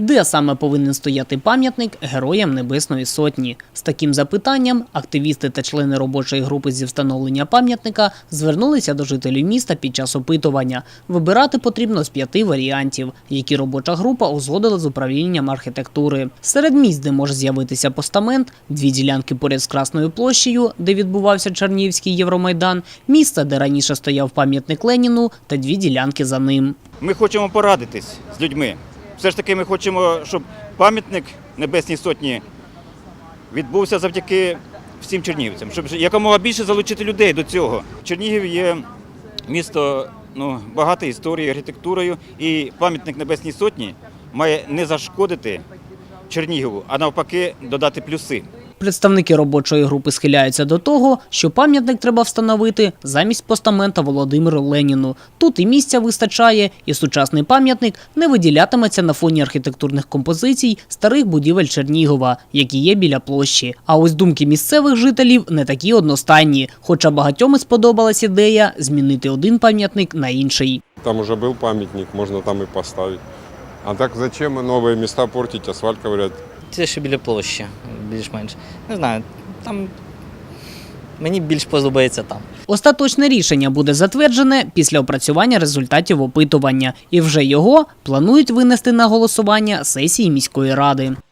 Де саме повинен стояти пам'ятник Героям Небесної Сотні? З таким запитанням активісти та члени робочої групи зі встановлення пам'ятника звернулися до жителів міста під час опитування. Вибирати потрібно з п'яти варіантів, які робоча група узгодила з управлінням архітектури. Серед місць, де може з'явитися постамент, дві ділянки поряд з Красною площею, де відбувався Чернігівський Євромайдан, місце, де раніше стояв пам'ятник Леніну, та дві ділянки за ним. Ми хочемо порадитись з людьми. Все ж таки, ми хочемо, щоб пам'ятник Небесній Сотні відбувся завдяки всім чернігівцям, щоб якомога більше залучити людей до цього. Чернігів є місто ну, багато історією, архітектурою, і пам'ятник Небесній Сотні має не зашкодити Чернігову, а навпаки додати плюси. Представники робочої групи схиляються до того, що пам'ятник треба встановити замість постамента Володимиру Леніну. Тут і місця вистачає, і сучасний пам'ятник не виділятиметься на фоні архітектурних композицій старих будівель Чернігова, які є біля площі. А ось думки місцевих жителів не такі одностайні, хоча багатьом і сподобалась ідея змінити один пам'ятник на інший. Там уже был памятник, можно там и поставить. А так зачем новые места портить, асфальт ковырять? Це ще біля площі, більш-менш. Не знаю, там мені більш подобається там. Остаточне рішення буде затверджене після опрацювання результатів опитування, і вже його планують винести на голосування сесії міської ради.